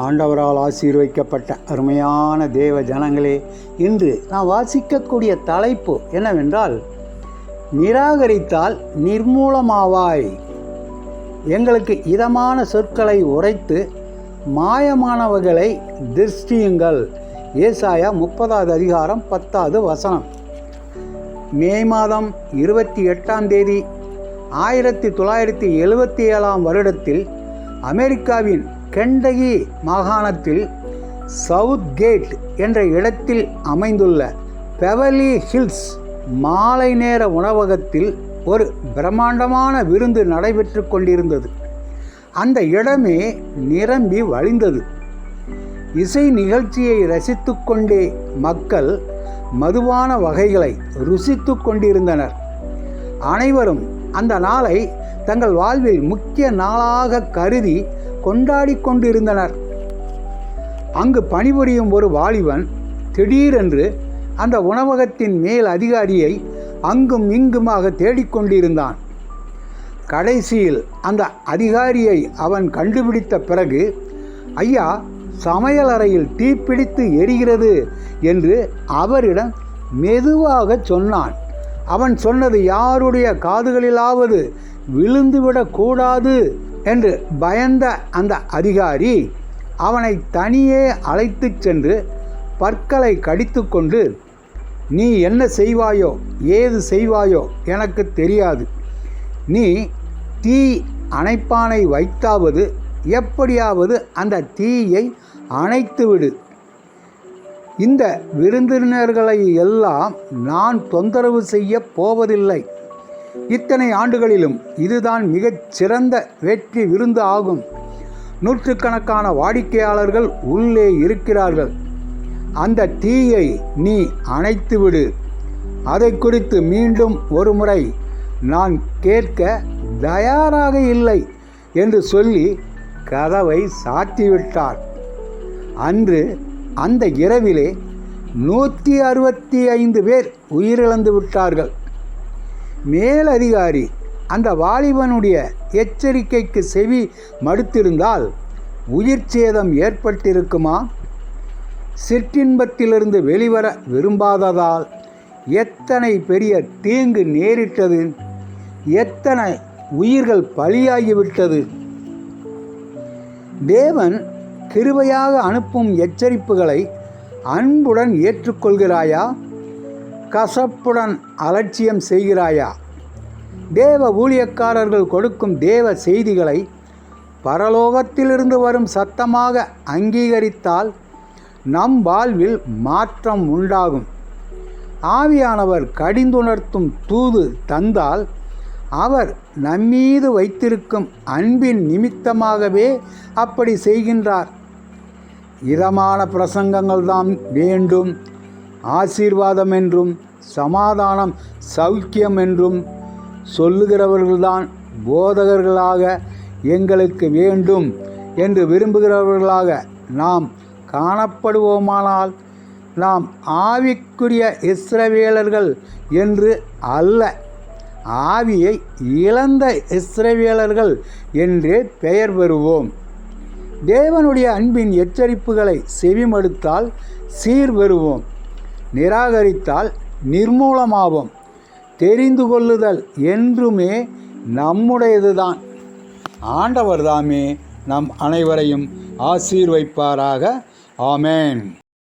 ஆண்டவரால் ஆசீர்வைக்கப்பட்ட அருமையான தேவ ஜனங்களே இன்று நான் வாசிக்கக்கூடிய தலைப்பு என்னவென்றால் நிராகரித்தால் நிர்மூலமாவாய். எங்களுக்கு இதமான சொற்களை உரைத்து மாயமானவர்களை திருஷ்டியுங்கள். ஏசாயா முப்பதாவது அதிகாரம் பத்தாவது வசனம். மே மாதம் இருபத்தி எட்டாம் தேதி ஆயிரத்தி தொள்ளாயிரத்தி எழுபத்தி ஏழாம் வருடத்தில் அமெரிக்காவின் கெண்டகி மாகாணத்தில் சவுத் கேட் என்ற இடத்தில் அமைந்துள்ள பெவலி ஹில்ஸ் மாலை நேர உணவகத்தில் ஒரு பிரம்மாண்டமான விருந்து நடைபெற்று கொண்டிருந்தது. அந்த இடமே நிரம்பி வழிந்தது. இசை நிகழ்ச்சியை ரசித்து கொண்டே மக்கள் மதுவான வகைகளை ருசித்து கொண்டிருந்தனர். அனைவரும் அந்த நாளை தங்கள் வாழ்வில் முக்கிய நாளாக கருதி கொண்டாடி கொண்டிருந்தனர். அங்கு பணிபுரியும் ஒரு வாலிபன் திடீரென்று அந்த உணவகத்தின் மேல் அதிகாரியை அங்கும் இங்குமாக தேடிக்கொண்டிருந்தான் கடைசியில் அந்த அதிகாரியை அவன் கண்டுபிடித்த பிறகு ஐயா சமையலறையில் தீப்பிடித்து எரிகிறது என்று அவரிடம் மெதுவாக சொன்னான். அவன் சொன்னது யாருடைய காதுகளிலாவது விழுந்துவிடக்கூடாது என்று பயந்த அந்த அதிகாரி அவனை தனியே அழைத்து சென்று பற்களை கடித்துக்கொண்டு நீ என்ன செய்வாயோ ஏது செய்வாயோ எனக்கு தெரியாது. நீ தீ அணைப்பானை வைத்தாவது எப்படியாவது அந்த தீயை அணைத்துவிடு. இந்த விருந்தினர்களை எல்லாம் நான் தொந்தரவு செய்ய போவதில்லை. இத்தனை ஆண்டுகளிலும் இதுதான் மிகச் சிறந்த வெற்றி விருந்து ஆகும். நூற்றுக்கணக்கான வாடிக்கையாளர்கள் உள்ளே இருக்கிறார்கள். அந்த தீயை நீ அணைத்துவிடு அதை குறித்து மீண்டும் ஒரு முறை நான் கேட்க தயாராக இல்லை என்று சொல்லி கதவை சாத்திவிட்டார். அன்று அந்த இரவிலே நூற்றி அறுபத்தி ஐந்து பேர் உயிரிழந்து விட்டார்கள். மேலதிகாரி அந்த வாலிபனுடைய எச்சரிக்கைக்கு செவி மடுத்திருந்தால் உயிர் சேதம் ஏற்பட்டிருக்குமா? சிற்றின்பத்திலிருந்து வெளிவர விரும்பாததால் எத்தனை பெரிய தீங்கு நேரிட்டது? எத்தனை உயிர்கள் பலியாகிவிட்டது? தேவன் கிருபையாக அனுப்பும் எச்சரிப்புகளை அன்புடன் ஏற்றுக்கொள்கிறாயா? கசப்புடன் அலட்சியம் செய்கிறாயா? தேவ ஊழியக்காரர்கள் கொடுக்கும் தேவ செய்திகளை பரலோகத்திலிருந்து வரும் சத்தமாக அங்கீகரித்தால் நம் வாழ்வில் மாற்றம் உண்டாகும். ஆவியானவர் கடிந்துணர்த்தும் தூது தந்தால் அவர் நம்மீது வைத்திருக்கும் அன்பின் நிமித்தமாகவே அப்படி செய்கின்றார். இதமான பிரசங்கங்கள் தான் வேண்டும். ஆசீர்வாதம் என்றும் சமாதானம் சௌக்கியம் என்றும் சொல்லுகிறவர்கள்தான் போதகர்களாக எங்களுக்கு வேண்டும் என்று விரும்புகிறவர்களாக நாம் காணப்படுவோமானால் நாம் ஆவிக்குரிய இஸ்ரவேலர்கள் என்று அல்ல. ஆவியை இழந்த இஸ்ரவேலர்கள் என்றே பெயர் பெறுவோம். தேவனுடைய அன்பின் எச்சரிப்புகளை செவிமடுத்தால் சீர் பெறுவோம். நிராகரித்தால் நிர்மூலமாகும். தெரிந்து கொள்ளுதல் என்றுமே நம்முடையதுதான். ஆண்டவர் தாமே நம் அனைவரையும் ஆசீர்வைப்பாராக. ஆமேன்.